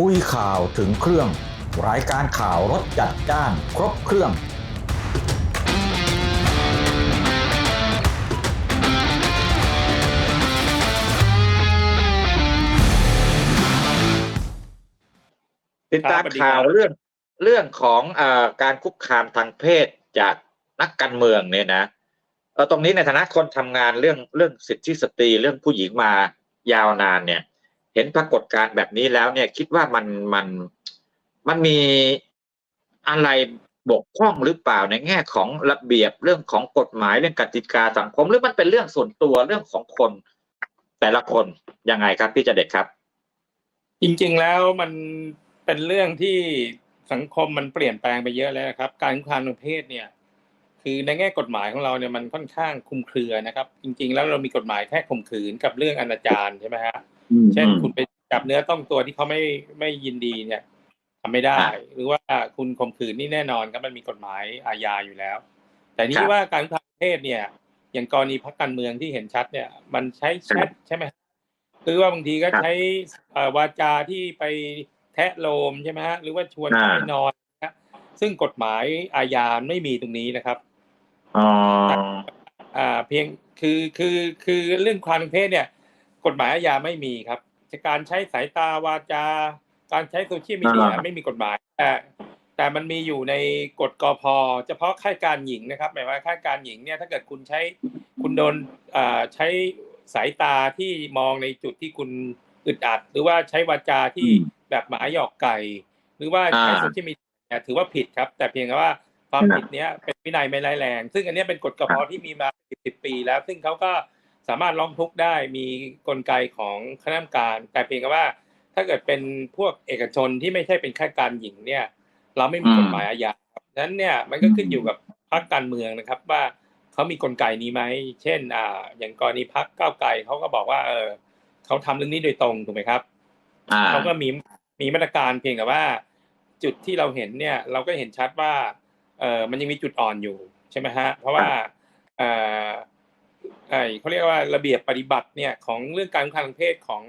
คุยข่าวถึงเครื่อง รายการข่าวรถจัดจ้านครบเครื่อง ติดตามครับสวัสดีข่าวครับเรื่องเรื่องของเออการคุกคามทางเพศจากนักการเมืองเนี่ยนะเออตรงนี้ในฐานะคนทำงานเรื่องเรื่องสิทธิสตรีเรื่องผู้หญิงมายาวนานเนี่ย เห็นปรากฏการณ์แบบนี้แล้วเนี่ยคิดว่ามันมันมันมีอะไรบกพร่องหรือเปล่าในแง่ของระเบียบเรื่องของกฎหมายเรื่องกติกาสังคม หรือมันเป็นเรื่องส่วนตัวเรื่องของคนแต่ละคนยังไงครับพี่เจเด็ดครับ จริงๆแล้วมันเป็นเรื่องที่สังคมมันเปลี่ยนแปลงไปเยอะแล้วครับ การคุกคามทางเพศเนี่ย คือในแง่กฎหมายของเราเนี่ยมันค่อนข้างคุมเครือนะครับ จริง ๆ แล้วเรามีกฎหมายแค่ข่มขืนกับเรื่องอนาจารใช่ไหมฮะ เช่นคุณไปจับเนื้อต้องตัวที่เขาไม่ไม่ยินดีเนี่ยทำไม่ได้อ่าหรือว่าคุณข่มขืนนี่แน่นอนครับมันมีกฎหมายอาญาอยู่แล้ว แต่คนี่รับว่าการคุกคามทางเพศเนี่ย อย่างกรณีพรรคการเมืองที่เห็นชัดเนี่ย มันใช้แชทใช่ไหมฮะหรือว่าบางทีก็ครับใช้เอ่อวาจาที่ไปแทะโลมใช่ไหมฮะหรือว่าชวนอ่าไปนอนนะฮะซึ่งกฎหมายอาญาไม่มีตรงนี้นะครับอ๋ออ่าเพียงคือคือคือเรื่องความทางเพศเนี่ย กฎหมายอาญาไม่มีครับการใช้สายตาวาจา การใช้โซเชียลมีเดียอ่าไม่มีกฎหมายแต่แต่มันมีอยู่ในกฎกพเฉพาะข้าราชการหญิงนะครับหมายว่าข้าราชการหญิงเนี่ยถ้าเกิดคุณใช้คุณโดนอ่าใช้สายตาที่มองในจุดที่คุณอึดอัด หรือว่าใช้วาจาที่อืมแบบหมาหยอกไก่ หรือว่าใช้อ่าโซเชียลมีเดียเนี่ยถือว่าผิดครับ แต่เพียงแต่ว่าความผิดเนี้ยเป็นวินัยไม่ร้ายแรง ซึ่งอันเนี้ยเป็นกฎกพที่มีมาสิบสิบปีแล้ว ซึ่งเขาก็ สามารถร้องทุกข์ได้มีกลไกของคณะกรรมการแต่เพียงแต่ว่า ถ้าเกิดเป็นพวกเอกชนที่ไม่ใช่เป็นข้าราชการหญิงเนี่ย เราไม่มีอืมกฎหมายอาญาครับฉะนั้นเนี่ยมันก็ขึ้นอยู่กับพรรคการเมืองนะครับ ว่าเขามีกลไกนี้ไหมเช่น อ่า อย่างกรณีพรรคก้าวไกลเขาก็บอกว่า เออเขาทำเรื่องนี้โดยตรงถูกไหมครับอ่าเขาก็มีมีมาตรการเพียงแต่ว่า จุดที่เราเห็นเนี่ย เราก็เห็นชัดว่า เออมันยังมีจุดอ่อนอยู่ใช่ไหมฮะ เพราะว่าเออ ไอเขาเรียกว่าระเบียบปฏิบัติเนี่ยของเรื่องการคุกคามทางเพศของ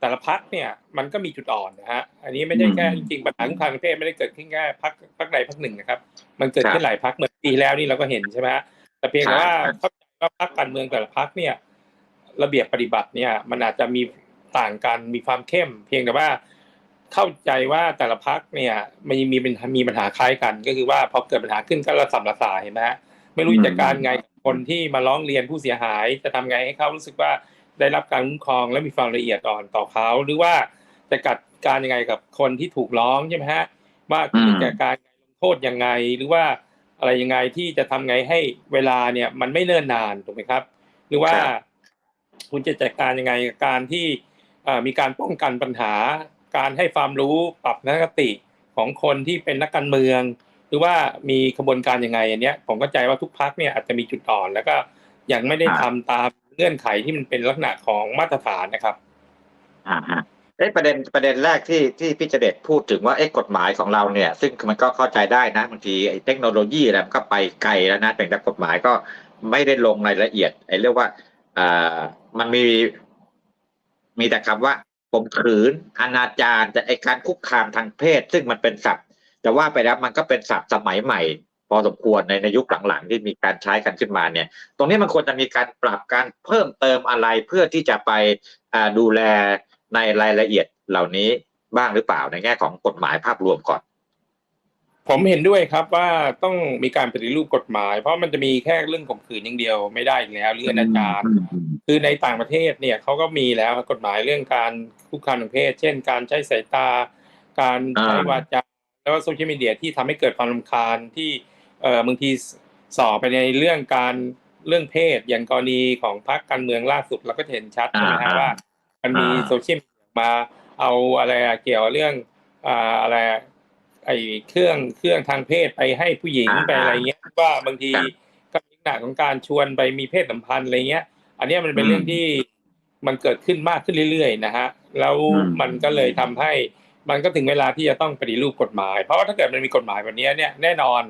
แต่ละพักเนี่ยมันก็มีจุดอ่อนนะฮะอันนี้ไม่ใช่แค่อืมจริงๆปัญหาคุกคามทางเพศไม่ได้เกิดขึ้นแค่พักพักใดพักหนึ่งนะครับ มันเกิดครับขึ้นหลายพักเหมือนปีแล้วนี่เราก็เห็นใช่ไหมฮะแต่เพียงแต่ว่าครับเข้าใจว่าพักการเมืองแต่ละพักเนี่ย ระเบียบปฏิบัติเนี่ย มันอาจจะมีต่างกันมีความเข้ม เพียงแต่ว่าเข้าใจว่าแต่ละพักเนี่ยมันมีมีเป็นมีปัญหาคล้ายกัน ก็คือว่าพอเกิดปัญหาขึ้นก็ระสำระสายเห็นไหมฮะไม่รู้อืมจะจัดการไงกับ คนที่มาร้องเรียนผู้เสียหาย จะทำไงให้เขารู้สึกว่าได้รับการคุ้มครองและมีความละเอียดอ่อนต่อเขาหรือว่าจะจัดการยังไงกับคนที่ถูกร้องใช่ไหมฮะว่าคุณจะจัดการลงโทษยังไงหรือว่าอะไรยังไงที่จะทำไงให้เวลาเนี่ยมันไม่เนิ่นนานถูกไหมครับ หรือว่าครับคุณจะจัดการยังไงกับการที่เอ่อมีการป้องกันปัญหา การให้ความรู้ปรับนักติของคนที่เป็นนักการเมือง หรือว่ามีขบวนการยังไงอันเนี้ยผมเข้าใจว่าทุกพักเนี่ยอาจจะมีจุดอ่อนแล้วก็ยังไม่ได้ทำบตามเงื่อนไขที่มันเป็นลักษณะของมาตรฐานนะครับ อ่าฮะเอ้ประเด็นประเด็นแรกที่ที่พี่เจเด็ดพูดถึงว่าเอ้กฎหมายของเราเนี่ย ซึ่งมันก็เข้าใจได้นะบางทีไอ้เทคโนโลยีอะไรมันก็ไปไกลแล้วนะแต่กฎหมายก็ไม่ได้ลงรายละเอียดไอ้เรียกว่าอ่ามันมีมีแต่คำว่าข่มขืนอนาจารแต่ไอ้การคุกคามทางเพศ ซึ่งมันเป็นศัพท์ แต่ว่าไปแล้วมันก็เป็นศัพท์สมัยใหม่ พอสมควรในในยุคหลังๆที่มีการใช้กันขึ้นมาเนี่ย ตรงนี้มันควรจะมีการปรับการเพิ่มเติมอะไรเพื่อที่จะไปอ่าดูแลในรายละเอียดเหล่านี้บ้างหรือเปล่าในแง่ของกฎหมายภาพรวมก่อน ผมเห็นด้วยครับว่าต้องมีการปฏิรูปกฎหมาย เพราะมันจะมีแค่เรื่องข่มขืนอย่างเดียวไม่ได้อีกแล้วเรื่องอนาจารคือในต่างประเทศเนี่ยเขาก็มีแล้วกฎหมายเรื่องการคุกคามทางเพศ เช่น การใช้สายตา การใช้อ่าวาจา แล้วก็โซเชียลมีเดียที่ทำให้เกิดความรำคาญที่เอ่อบางทีสอบไปในเรื่องการเรื่องเพศอย่างกรณีของพรรคการเมืองล่าสุดเราก็จะเห็นชัดใช่ไหมฮะอ่าว่ามันมีอ่าโซเชียลมีเดียมาเอาอะไรอะเกี่ยวกับเรื่องอ่าอะไรอะไอ้เครื่องเครื่องทางเพศไปให้ผู้หญิงอ่าไปอะไรเงี้ยว่าบางทีครับก็มีลักษณะของการชวนไปมีเพศสัมพันธ์อะไรเงี้ย อันเนี้ยมันเป็นอืมเรื่องที่มันเกิดขึ้นมากขึ้นเรื่อยๆนะฮะแล้วอืมมันก็เลยทำให้ มันก็ถึงเวลาที่จะต้องปฏิรูปกฎหมาย เพราะว่าถ้าเกิดมันมีกฎหมายแบบนี้เนี่ยแน่นอน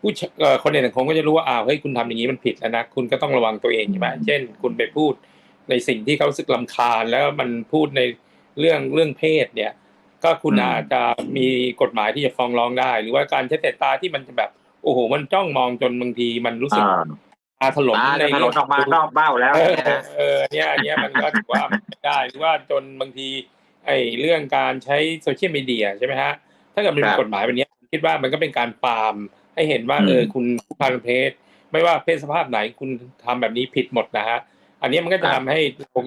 ผู้ชเอ่อคนในสังคมก็จะรู้ว่าอ้าวเฮ้ยคุณทำอย่างนี้มันผิดแล้วนะคุณก็ต้องระวังตัวเองใช่ไหมเช่น คุณไปพูดในสิ่งที่เขารู้สึกลำคาญแล้วมันพูดในเรื่องเรื่องเพศเนี่ย ก็คุณอืมอาจจะมีกฎหมายที่จะฟ้องร้องได้ หรือว่าการใช้สายตาที่มันจะแบบโอ้โหมันจ้องมองจนบางทีมันรู้สึกอ่าตาถลนตาในจะถลนออกมานอกเบ้าแล้วเออเนี่ยนะเออเนี่ยอันเนี้ยมันก็ถือว่าไม่ได้หรือว่าจนบางที ไอ้เรื่องการใช้โซเชียลมีเดียใช่ไหมฮะถ้าเกิดมันคมีรับกฎหมายแบบเนี้ยคิดว่ามันก็เป็นการปรามให้เห็นว่าอืมเออคุณผู้พันเพศไม่ว่าเพศสภาพไหนคุณทำแบบนี้ผิดหมดนะฮะอันนี้มันก็จะทำให้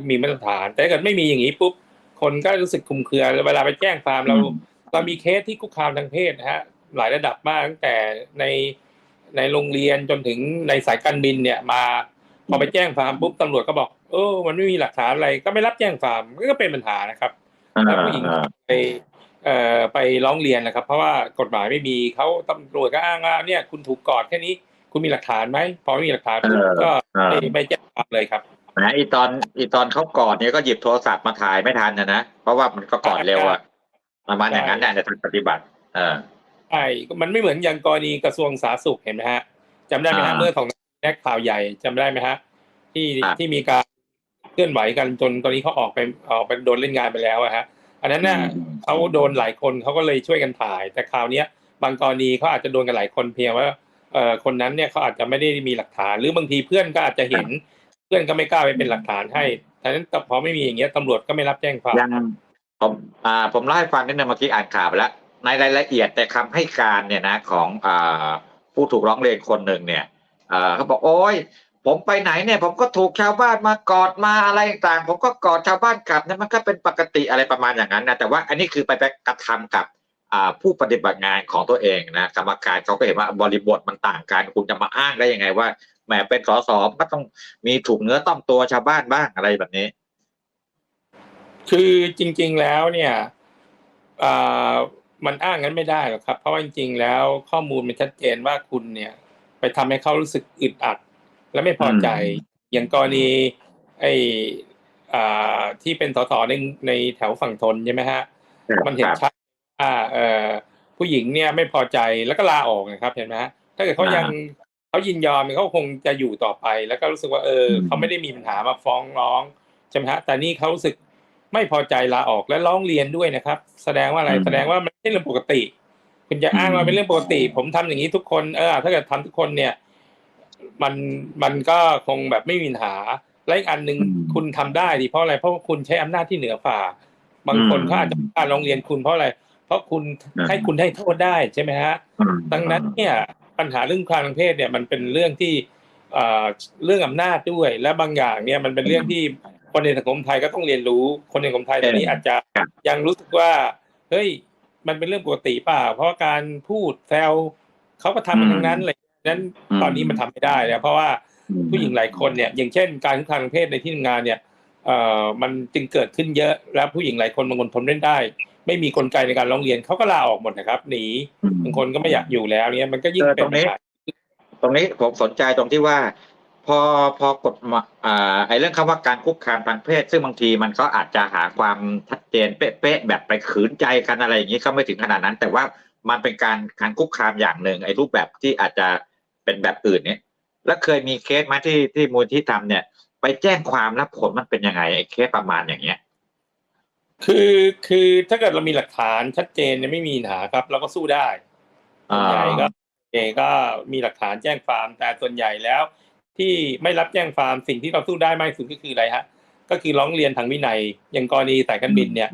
มีมาตรฐาน แต่ถ้าเกิดไม่มีอย่างนี้ปุ๊บคนก็รู้สึกคลุมเครือเวลาไปแจ้งความเราอืมเรามีเคสที่คุกคามทางเพศนะฮะหลายระดับมากตั้งแต่ในในโรงเรียนจนถึงในสายการบินเนี่ยมาพอไปแจ้งความปุ๊บตำรวจก็บอกเออมันไม่มีหลักฐานอะไรก็ไม่รับแจ้งความก็เป็นปัญหานะครับ แล้วผู้หญิงอ่าไปเอ่อไปร้องเรียนนะครับ เพราะว่ากฎหมายไม่มีเขาตำรวจก็อ้างว่าเนี่ยคุณถูกกอดแค่นี้ คุณมีหลักฐานไหมพอไม่มีหลักฐานปุ๊บเออก็เออไม่ไม่แจ้งความเลยครับนะอีตอนอีตอนเขากอดเนี่ยก็หยิบโทรศัพท์มาถ่ายไม่ทันนะนะเพราะว่ามันก็กอดเร็วอะประมาณอย่างนั้นเนี่ยในทางปฏิบัติเออใช่มันไม่เหมือนอย่างกรณีกระทรวงสาธารณสุขเห็นไหมฮะจำได้ไหมฮะอ่าเมื่อสองแรกข่าวใหญ่จำได้ไหมฮะที่ครับที่มีการ เคลื่อนไหวกันจนตอนนี้เขาออกไปออกไปโดนเล่นงานไปแล้วอะฮะอันนั้นน่ะอืมเขาโดนหลายคนเขาก็เลยช่วยกันถ่าย แต่คราวเนี้ยบางกรณีเขาอาจจะโดนกันหลายคนเพียงว่าเอ่อคนนั้นเนี่ยเขาอาจจะไม่ได้มีหลักฐาน หรือบางทีเพื่อนก็อาจจะเห็น เพื่อนก็ไม่กล้าไปเป็นหลักฐานให้ฉะนั้นพอไม่มีอย่างเงี้ยตำรวจก็ไม่รับแจ้งความยังผมอ่าผมเล่าให้ฟังนิดนึงเมื่อกี้อ่านข่าวไปแล้ว ในรายละเอียดแต่คำให้การเนี่ยนะของอ่าผู้ถูกร้องเรียนคนหนึ่งเนี่ยอ่าเขาบอกโอ้ย ผมไปไหนเนี่ย ผมก็ถูกชาวบ้านมากอดมาอะไรต่างผมก็กอดชาวบ้านกลับนะมันก็เป็นปกติอะไรประมาณอย่างนั้นนะแต่ว่าอันนี้คือไปไปกระทำกับผู้ปฏิบัติงานของตัวเองนะกรรมการเขาก็เห็นว่าบริบทมันต่างกันคุณจะมาอ้างได้ยังไงว่าแหมเป็นสสก็ต้องมีถูกเนื้อต้องตัวชาวบ้านบ้างอะไรแบบนี้ คือจริง ๆแล้วเนี่ยมันอ้างงั้นไม่ได้หรอกครับ เพราะว่าจริงๆแล้วข้อมูลมันชัดเจนว่าคุณเนี่ย ไปทำให้เขารู้สึกอึดอัด และไม่พอใจอย่างกรณี ไอ้อ่าที่เป็นสสในในแถวฝั่งทนใช่ไหมฮะ มันเห็นชัดว่าเอ่อผู้หญิงเนี่ยไม่พอใจแล้วก็ลาออกนะครับเห็นไหมฮะถ้าเกิดเขายังเขายินยอมเขาคงจะอยู่ต่อไป แล้วก็รู้สึกว่าเอออืมเขาไม่ได้มีปัญหามาฟ้องร้องใช่ไหมฮะแต่นี่เขารู้สึกไม่พอใจลาออกและร้องเรียนด้วยนะครับ แสดงว่าอะไรอืมแสดงว่ามันไม่ใช่เรื่องปกติ คุณจะอ้างว่าเป็นเรื่องปกติ ผมทำอย่างนี้ทุกคนเออถ้าเกิดทำทุกคนเนี่ย มันมันก็คงแบบไม่มีปัญหาและอีกอันหนึ่งอืมคุณทำได้ดิเพราะอะไรเพราะว่าคุณใช้อำนาจที่เหนือฝ่า บางคนอืมเขาอาจจะไม่กล้าร้องเรียนคุณเพราะอะไร เพราะคุณอืมให้คุณให้โทษได้ใช่ไหมฮะอืมดังนั้นเนี่ยปัญหาเรื่องความทางเพศเนี่ยมันเป็นเรื่องที่เอ่อเรื่องอำนาจด้วย และบางอย่างเนี่ยมันเป็นเรื่องที่คนในสังคมไทยก็ต้องเรียนรู้ คนในสังคมไทยตอนนี้อาจจะครับยังรู้สึกว่าเฮ้ยมันเป็นเรื่องปกติเปล่าเพราะว่าการพูดแซวเขาก็ทำกันทั้งนั้นเลย นั้นอืมตอนนี้มันทำไม่ได้แล้ว เพราะว่าอืมผู้หญิงหลายคนเนี่ย อย่างเช่น การคุกคามทางเพศในที่ทำงานเนี่ยเอ่อมันจึงเกิดขึ้นเยอะ แล้วผู้หญิงหลายคนบางคนทนไม่ได้ ไม่มีกลไกในการร้องเรียนเขาก็ลาออกหมดนะครับ หนีอืมบางคนก็ไม่อยากอยู่แล้วเนี่ยมันก็ยิ่งเออเป็นตรงนี้ปัญหาตรงนี้ผมสนใจตรงที่ว่า พอพอกฎหมายอ่าไอ้เรื่องคำว่าการคุกคามทางเพศ ซึ่งบางทีมันก็อาจจะหาความชัดเจนเป๊ะๆแบบไปขืนใจกันอะไรอย่างนี้ก็ไม่ถึงขนาดนั้น แต่ว่ามันเป็นการการคุกคามอย่างหนึ่งไอ้รูปแบบที่อาจจะ เป็นแบบอื่นเนี่ย แล้วเคยมีเคสไหมาที่ที่มูลที่ทำเนี่ย ไปแจ้งความแล้วผลมันเป็นยังไงไอ้เคสประมาณอย่างเงี้ย คือคือถ้าเกิดเรามีหลักฐานชัดเจนเนี่ยไม่มีปัญหาครับ เราก็สู้ได้ส่วนใหญ่ก็เอก็มีหลักฐานแจ้งความแต่ส่วนใหญ่แล้ว ที่ไม่รับแจ้งความสิ่งที่เราสู้ได้มากที่สุดก็คืออะไรฮะ ก็คือร้องเรียนทางวินัย อย่างกรณีสายการบินเนี่ย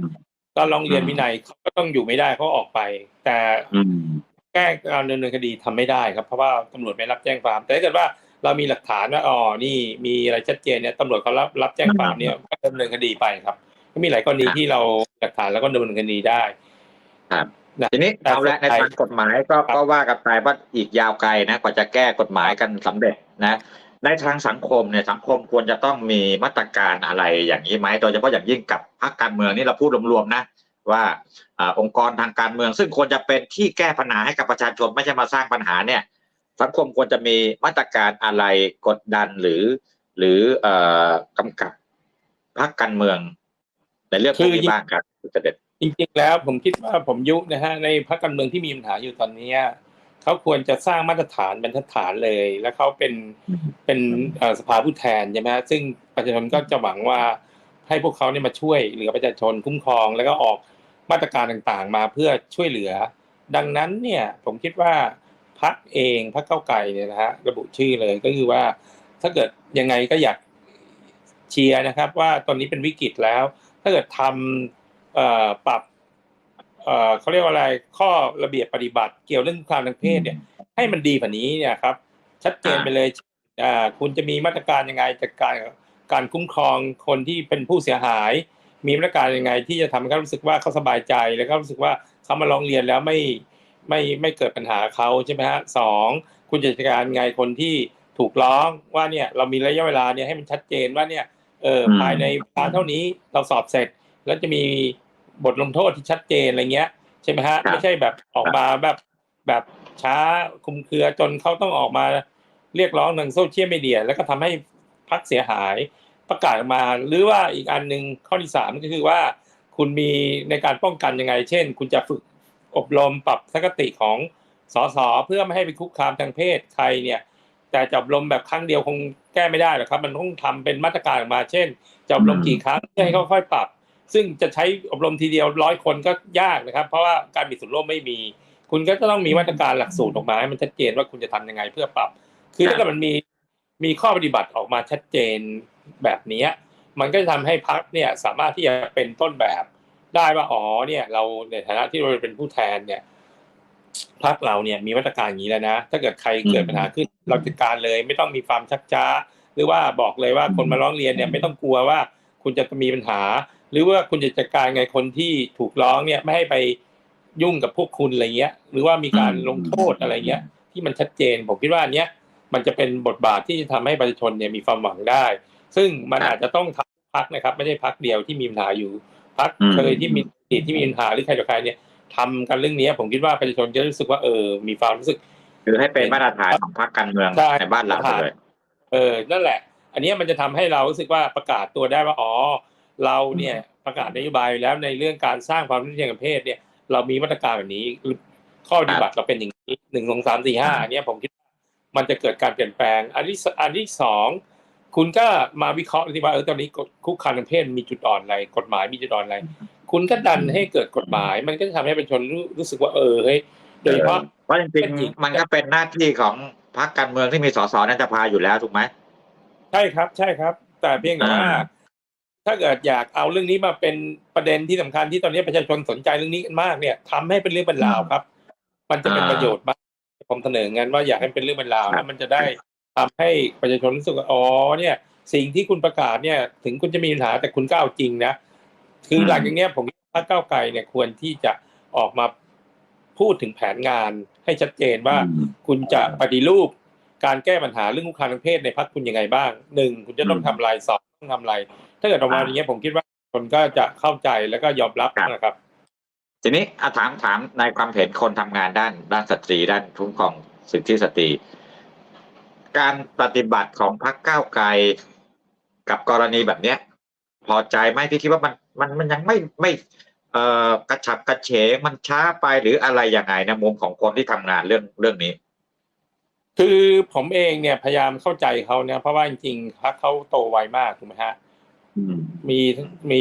ก็ร้องเรียนวินัยเขาก็ต้องอยู่ไม่ได้เขาออกไป แต่อืม แก้การดำเนินคดีทำไม่ได้ครับเพราะว่าตำรวจไม่รับแจ้งความ แต่ถ้าเกิดว่าเรามีหลักฐานว่าอ๋อนี่มีอะไรชัดเจนเนี่ยตำรวจเขารับรับแจ้งความเนี่ยก็ดำเนินคดีไปครับก็มีหลายกรณีครับที่เราหลักฐานแล้วก็ดำเนินคดีได้ ครับนะทีนี้แต่เอาละในสุดท้ายทางกฎหมายก็ก็ว่ากันไปว่าอีกยาวไกลนะกว่าจะแก้กฎหมายกันสำเร็จนะ ในทางสังคมเนี่ยสังคมควรจะต้องมีมาตรการอะไรอย่างนี้ไหมโดยเฉพาะอย่างยิ่งกับพรรคการเมืองนี่เราพูดรวมๆนะ ว่าอาองค์กรทางการเมือง ซึ่งควรจะเป็นที่แก้ปัญหาให้กับประชาชนไม่ใช่มาสร้างปัญหาเนี่ย สังคมควรจะมีมาตรการอะไรกดดันหรือ หรือเอ่อกำกับพรรคการเมืองในเรื่องพวกนี้บ้างครับคุณเสด็จจริงๆแล้วผมคิดว่าผมยุนะฮะในพรรคการเมืองที่มีปัญหาอยู่ตอนเนี้ยเขาควรจะสร้างมาตรฐานบรรทัดฐานเลย แล้วเขาเป็นอืมเป็นเอ่อสภาผู้แทนใช่ไหมฮะซึ่งประชาชนก็จะหวังว่าให้พวกเขาเนี่ยมาช่วยเหลือประชาชนคุ้มครองแล้วก็ออก มาตรการต่างๆ มาเพื่อช่วยเหลือ ดังนั้นเนี่ยผมคิดว่าพักเองพักเก้าวไกลเนี่ยนะฮะระบุชื่อเลยก็คือว่า ถ้าเกิดยังไงก็อยากเชียร์นะครับ ว่าตอนนี้เป็นวิกฤตแล้ว ถ้าเกิดทำอ่อปรับเอ่อเขาเรียกว่าอะไรข้อระเบียบปฏิบัติเกี่ยวเรื่องความทางเพศเนี่ย ให้มันดีกว่านี้เนี่ยครับ ชัดเจนไปเลยอ่าคุณจะมีมาตรการยังไงจัดการกับการคุ้มครองคนที่เป็นผู้เสียหาย มีมาตรการยังไง ที่จะทำให้เขารู้สึกว่าเขาสบายใจแล้วก็รู้สึกว่าเขามาร้องเรียนแล้วไม่ไม่ไม่เกิดปัญหาเขาใช่ไหมฮะสองคุณจะจัดการไงคนที่ถูกร้องว่าเนี่ยเรามีระยะเวลาเนี่ยให้มันชัดเจนว่าเนี่ยเอออืมภายในเวลาเท่านี้เราสอบเสร็จ แล้วจะมีบทลงโทษที่ชัดเจนอะไรเงี้ยใช่ไหมฮะไม่ใช่แบบออกมาแบบแบบช้าคลุมเครือจนเขาต้องออกมาเรียกร้องทางโซเชียลมีเดียแล้วก็ทำให้พักเสียหาย ประกาศมา หรือว่าอีกอันหนึ่งข้อที่สามก็คือว่า คุณมีในการป้องกันยังไง เช่น คุณจะฝึกอบรมปรับทัศนคติของสสเพื่อไม่ให้ไปคุกคามทางเพศใครเนี่ย แต่จะอบรมแบบครั้งเดียวคงแก้ไม่ได้หรอกครับ มันต้องทำเป็นมาตรการออกมา เช่นจะอบรมกี่ครั้งเพื่อให้เขาค่อยปรับ ซึ่งจะใช้อบรมทีเดียวร้อยคนก็ยากนะครับ เพราะว่าการมีส่วนร่วมไม่มี คุณก็จะต้องมีมาตรการหลักสูตรออกมาให้มันชัดเจนว่าคุณจะทำยังไงเพื่อปรับ คือถ้าเกิดมันมีมีข้อปฏิบัติออกมาชัดเจน แบบเนี้ยมันก็จะทำให้พักเนี่ยสามารถที่จะเป็นต้นแบบได้ว่าอ๋อเนี่ยเราในฐานะที่เราเป็นผู้แทนเนี่ยพักเราเนี่ยมีมาตรการอย่างนี้แล้วนะ ถ้าเกิดใครเกิดปัญหาขึ้นเราจัดการเลย ไม่ต้องมีความชักช้า หรือว่าบอกเลยว่าคนมาร้องเรียนเนี่ยไม่ต้องกลัวว่าคุณจะมีปัญหา หรือว่าคุณจะจัดการไงคนที่ถูกร้องเนี่ยไม่ให้ไปยุ่งกับพวกคุณอะไรเงี้ย หรือว่ามีการลงโทษอะไรเงี้ย ที่มันชัดเจนผมคิดว่าอันเนี้ยมันจะเป็นบทบาทที่จะทำให้ประชาชนเนี่ยมีความหวังได้ ซึ่งมันอาจจะต้องทำพักนะครับ ไม่ใช่พักเดียวที่มีปัญหาอยู่พักอืมเคยที่มีเหตุที่มีปัญหาหรือใครต่อใครเนี่ยทำกันเรื่องเนี้ยผมคิดว่าประชาชนจะรู้สึกว่าเออมีความรู้สึกคือให้เป็นมาตรฐานของพรรคการเมืองใช่ในบ้านเราไปเลยเออนั่นแหละ อันเนี้ยมันจะทำให้เรารู้สึกว่าประกาศตัวได้ว่าอ๋อเราเนี่ยประกาศนโยบายแล้วในเรื่องการสร้างความรู้เทียมทางเพศเนี่ย เรามีมาตรการแบบนี้ข้อปฏิบัติเราเป็นอย่างนี้หนึ่งสองสามสี่ห้าอันเนี้ยผมคิดว่ามันจะเกิดการเปลี่ยนแปลง อันที่สอันที่สอง คุณก็มาวิเคราะห์ที่ว่าเออตอนนี้กฎคุกคามทางเพศมีจุดอ่อนอะไร กฎหมายมีจุดอ่อนอะไร คุณก็ดันให้เกิดกฎหมาย มันก็จะทำให้ประชาชนรู้รู้สึกว่าเออเฮ้ยโดยเฉพาะเพราะจริงจริงๆมันก็เป็นหน้าที่ของพรรคการเมืองที่มีสสในสภาอยู่แล้วถูกไหมใช่ครับ ใช่ครับ แต่เพียงแต่ว่าอ่าถ้าเกิดอยากเอาเรื่องนี้มาเป็นประเด็นที่สำคัญที่ตอนนี้ประชาชนสนใจเรื่องนี้กันมากเนี่ยทำให้เป็นเรื่องเป็นราวครับ มันจะเป็นประโยชน์มากผมเสนองั้นว่าอยากให้เป็นเรื่องเป็นราวแล้วมันจะได้ ทำให้ประชาชนรู้สึกว่าอ๋อเนี่ยสิ่งที่คุณประกาศเนี่ย ถึงคุณจะมีปัญหาแต่คุณก็เอาจริงนะ คือหลังจากเนี้ยผมพรรคก้าวไกลเนี่ยควรที่จะออกมาพูดถึงแผนงานให้ชัดเจนว่าคุณจะปฏิรูปการแก้ปัญหาเรื่องคุกคามทางเพศในพรรคคุณยังไงบ้างหนึ่งคุณจะต้องทำอะไรสองต้องทำอะไรถ้าเกิดออกมาอย่างเงี้ยผมคิดว่าคนก็จะเข้าใจแล้วก็ยอมรับนะครับ ทีนี้อาถามถามในความเห็นคนทำงานด้านด้านสตรี ด้านคุ้มครองสิทธิสตรี การปฏิบัติของพรรคก้าวไกลกับกรณีแบบเนี้ย พอใจไหมพี่คิดว่ามันมันมันยังไม่ไม่เอ่อกระฉับกระเฉงมันช้าไปหรืออะไรยังไงในมุมของคนที่ทำงานเรื่องเรื่องนี้ คือผมเองเนี่ยพยายามเข้าใจเขาเนี่ยเพราะว่าจริงๆพรรคเขาโตไวมากถูกไหมฮะมีมี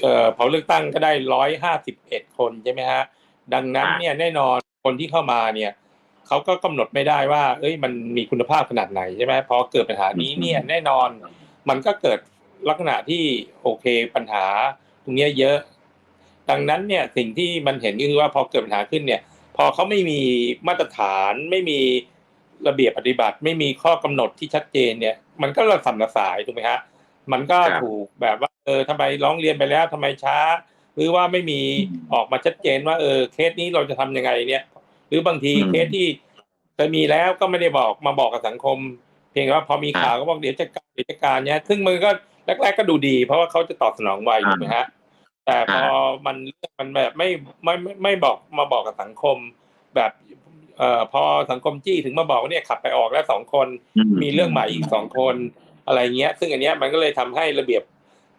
เอ่อเผาเลือกตั้งก็ได้ร้อยห้าสิบเอ็ดคนใช่ไหมฮะ ดังนั้นเนี่ยแน่นอนคนที่เข้ามาเนี่ย เขาก็กำหนดไม่ได้ว่า เอ้ย มันมีคุณภาพขนาดไหนใช่ไหมพอเกิดปัญหานี้เนี่ยแน่นอน มันก็เกิดลักษณะที่โอเคปัญหาตรงเนี้ยเยอะ ดังนั้นเนี่ยสิ่งที่มันเห็นก็คือว่าพอเกิดปัญหาขึ้นเนี่ย พอเขาไม่มีมาตรฐานไม่มีระเบียบปฏิบัติ ไม่มีข้อกำหนดที่ชัดเจนเนี่ย มันก็ระส่ำระสายถูกไหมฮะมันก็ครับถูกแบบว่าเออทำไมร้องเรียนไปแล้วทำไมช้า หรือว่าไม่มีออกมาชัดเจนว่าเออเคสนี้เราจะทำยังไงเนี่ยห รือบางทีอืมเคสที่เคยมีแล้วก็ไม่ได้บอกมาบอกกับสังคม เพียงแต่ว่าพอมีข่าวก็บอกเดี๋ยวจะการเดี๋ยวจะการเนี่ยซึ่งมันก็แรกๆก็ดูดี เพราะว่าเขาจะตอบสนองไวถูกไหมฮะ แต่พอมันมันแบบไม่ไม่ไม่ไม่บอกมาบอกกับสังคม แบบเอ่อพอสังคมจี้ถึงมาบอกว่าเนี่ยขับไปออกแล้วสองคนมีเรื่องใหม่อีกสองคนอะไรเงี้ย ซึ่งอันเนี้ยมันก็เลยทำให้ระเบียบ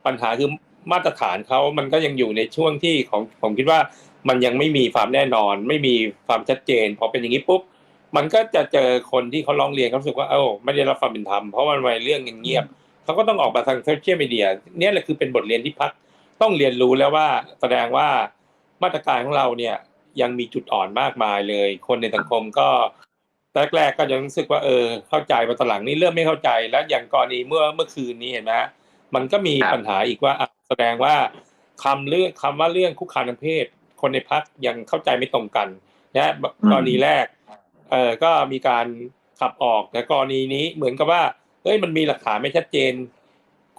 ปัญหาคือมาตรฐานเขามันก็ยังอยู่ในช่วงที่ของผมคิดว่า มันยังไม่มีความแน่นอน ไม่มีความชัดเจน พอเป็นอย่างนี้ปุ๊บมันก็จะเจอคนที่เขาร้องเรียนเขารู้สึกว่าเอ้าไม่ได้รับความเป็นธรรมเพราะมันเป็นเรื่องเงียบๆเขาก็ต้องออกมาทางโซเชียลมีเดียเนี่ยแหละคือเป็นบทเรียนที่พักต้องเรียนรู้แล้วว่าแสดงว่ามาตรการของเราเนี่ยยังมีจุดอ่อนมากมายเลย คนในสังคมก็แรกๆก็ยังรู้สึกว่าเออ เข้าใจมาตอนหลังนี้เริ่มไม่เข้าใจแล้วอย่างกรณีเมื่อเมื่อคืนนี้เห็นไหมฮะมันก็มีครับปัญหาอีกว่าอะแสดงว่าคำเรื่องคำว่าเรื่องคุกคามทางเพศ คนในพักยังเข้าใจไม่ตรงกันนะกรณีแรกเออก็มีการขับออกแต่กรณีนี้เหมือนกับว่าเอ้ยมันมีหลักฐานไม่ชัดเจน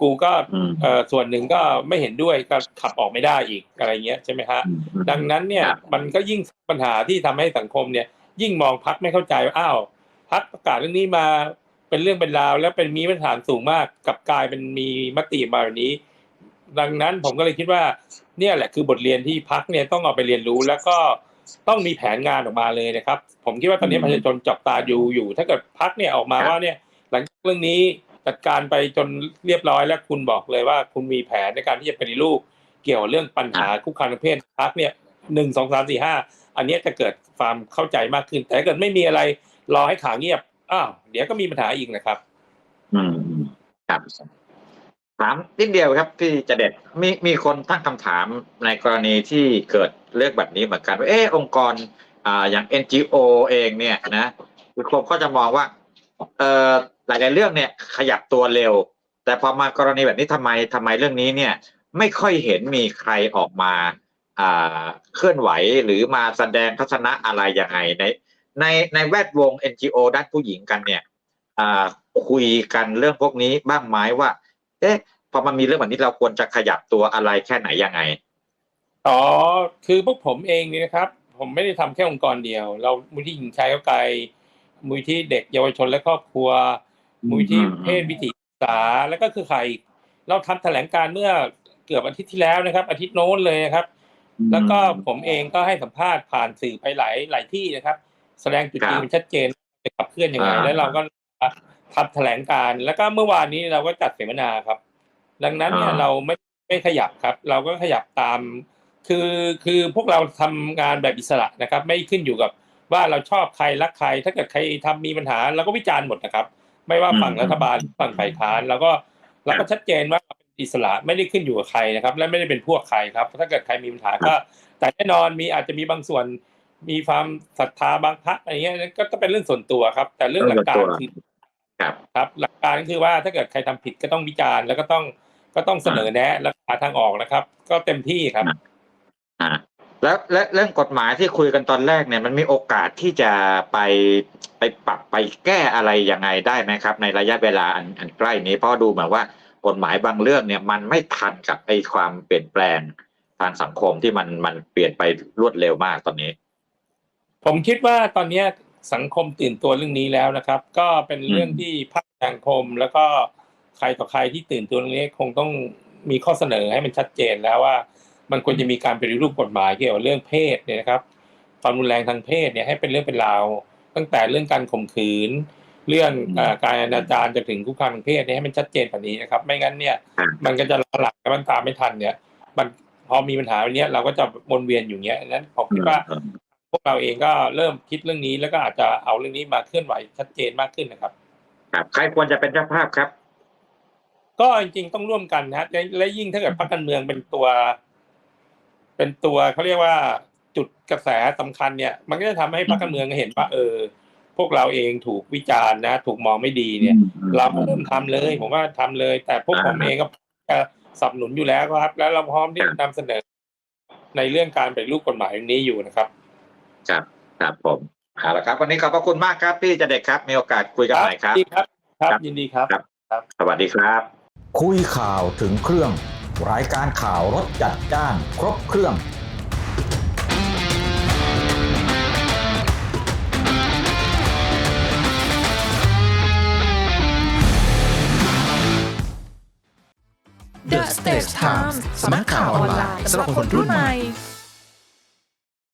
กูก็อืมเออส่วนหนึ่งก็ไม่เห็นด้วยก็ขับออกไม่ได้อีกอะไรเงี้ยใช่ไหมฮะดังนั้นเนี่ยครับมันก็ยิ่งปัญหาที่ทำให้สังคมเนี่ย ยิ่งมองพักไม่เข้าใจว่าอ้าวพักประกาศเรื่องนี้มาเป็นเรื่องเป็นราว แล้วเป็นมีมาตรฐานสูงมากกลับกลายเป็นมีมติมาแบบนี้ ดังนั้นผมก็เลยคิดว่า เนี่ยแหละคือบทเรียนที่พักเนี่ยต้องเอาไปเรียนรู้แล้วก็ต้องมีแผนงานออกมาเลยนะครับ ผมคิดว่าตอนนี้อืมประชาชนจับตาดูอยู่ ถ้าเกิดพักเนี่ยออกมาครับว่าเนี่ย หลังจากเรื่องนี้จัดการไปจนเรียบร้อยแล้วคุณบอกเลยว่า คุณมีแผนในการที่จะปฏิรูปเกี่ยวกับเรื่องปัญหาคุกคามทางเพศพักเนี่ยหนึ่งสองสามสี่ห้าอันเนี้ยจะเกิดความเข้าใจมากขึ้น แต่ถ้าเกิดไม่มีอะไรรอให้ขาเงียบอ้าวเดี๋ยวก็มีปัญหาอีกนะครับ อืมอืมครับ ถามนิดเดียวครับพี่จะเด็ดมีมีคนตั้งคำถามในกรณีที่เกิดเรื่องแบบนี้เหมือนกันว่าเออองค์กรอ่าอย่าง NGO เองเนี่ยนะคือคนก็จะมองว่าเอ่อหลาย ๆ เรื่องเนี่ยขยับตัวเร็ว แต่พอมากรณีแบบนี้ทำไมทำไมเรื่องนี้เนี่ยไม่ค่อยเห็นมีใครออกมาอ่าเคลื่อนไหวหรือมาแสดงทัศนะอะไรยังไงในในในแวดวง NGO ด้านผู้หญิงกันเนี่ยอ่าคุยกันเรื่องพวกนี้บ้างไหมว่า เอ๊ะพอมันมีเรื่องแบบนี้เราควรจะขยับตัวอะไรแค่ไหนยังไงอ๋อคือพวกผมเองนี่นะครับ ผมไม่ได้ทำแค่องค์กรเดียว เรามูลที่หญิงชายก้าวไกลมูลที่เด็กเยาวชนและครอบครัวอืมมูลที่อืมเพศวิถีศึกษาแล้วก็คือใครเราทำแถลงการเมื่อเกือบอาทิตย์ที่แล้วนะครับ อาทิตย์โน้นเลยนะครับ แล้วก็ผมเองก็ให้สัมภาษณ์ผ่านสื่อไปหลายหลายที่นะครับ แสดงจุดยืนเป็นชัดเจนจะขับเคลื่อนยังไงอ่าแล้วเราก็ ทำแถลงการแล้วก็เมื่อวานนี้เราก็จัดเสวนาครับ ดังนั้นเนี่ยอ่าเราไม่ไม่ขยับครับ เราก็ขยับตาม คือคือพวกเราทำงานแบบอิสระนะครับ ไม่ขึ้นอยู่กับว่าเราชอบใครรักใคร ถ้าเกิดใครทำมีปัญหาเราก็วิจารณ์หมดนะครับ ไม่ว่าฝั่งอืมรัฐบาลหรือฝั่งฝ่ายค้านเราก็เราก็ชัดเจนว่าเราเป็นอิสระไม่ได้ขึ้นอยู่กับใครนะครับ และไม่ได้เป็นพวกใครครับ ถ้าเกิดใครมีปัญหาก็ แต่แน่นอนมีอาจจะมีบางส่วนมีความศรัทธาบางพรรคอะไรเงี้ยก็ก็เป็นเรื่องส่วนตัวครับ แต่เรื่องหลักการเรื่องส่วนตัวคือ ครับครับหลักการก็คือว่าถ้าเกิดใครทำผิดก็ต้องวิจารณ์แล้วก็ต้องก็ต้องเสนอแนะและหาทางออกนะครับ ก็เต็มที่ครับอ่าแล้วและเรื่องกฎหมายที่คุยกันตอนแรกเนี่ยมันมีโอกาสที่จะไปไปปรับไปแก้อะไรยังไงได้ไหมครับ ในระยะเวลาอันอันใกล้นี้เพราะดูเหมือนว่ากฎหมายบางเรื่องเนี่ยมันไม่ทันกับไอ้ความเปลี่ยนแปลงทางสังคมที่มันมันเปลี่ยนไปรวดเร็วมากตอนนี้ ผมคิดว่าตอนเนี้ย สังคมตื่นตัวเรื่องนี้แล้วนะครับ ก็เป็นเรื่องอืมที่ภาคสังคมแล้วก็ใครต่อใครที่ตื่นตัวเรื่องนี้คงต้องมีข้อเสนอให้มันชัดเจนแล้วว่า มันควรจะมีการปฏิรูปกฎหมายเกี่ยวกับเรื่องเพศเนี่ยนะครับความรุนแรงทางเพศเนี่ยให้เป็นเรื่องเป็นราวตั้งแต่เรื่องการข่มขืน เรื่องเอ่อการอนาจารจนถึงคุกคามทางเพศเนี่ยให้มันชัดเจนกว่านี้นะครับ ไม่งั้นเนี่ยครับมันก็จะล้าหลังและมันตามไม่ทันเนี่ย มันพอมีปัญหาแบบเนี้ยเราก็จะวนเวียนอยู่เงี้ยนั้นผมคิดว่าอืม พวกเราเองก็เริ่มคิดเรื่องนี้แล้วก็อาจจะเอาเรื่องนี้มาเคลื่อนไหวชัดเจนมากขึ้นนะครับ ครับ ใครควรจะเป็นเจ้าภาพครับ ก็จริงๆต้องร่วมกันนะฮะและและยิ่งถ้าเกิดพรรคการเมืองเป็นตัว เป็นตัวเขาเรียกว่าจุดกระแสสำคัญเนี่ย มันก็จะทำให้พรรคการเมืองเห็นว่าเออ พวกเราเองถูกวิจารณ์นะ ถูกมองไม่ดีเนี่ย เราก็เริ่มทำเลย ผมว่าทำเลย แต่พวกอ่าผมเองก็จะสนับสนุนอยู่แล้วครับ แล้วเราพร้อมที่จะนำเสนอในเรื่องการปฏิรูปกฎหมายนี้อยู่นะครับ ครับครับผมเอาละครับ วันนี้ขอบพระคุณมากครับพี่จะเด็กครับ มีโอกาสคุยกันใหม่ครับยินดีครับครับ ครับยินดีครับ ครับ สวัสดีครับ คุยข่าวถึงเครื่อง รายการข่าวรถจัดจ้าน ครบเครื่อง The Stage Times สำนักข่าวออนไลน์สำหรับคนรุ่นใหม่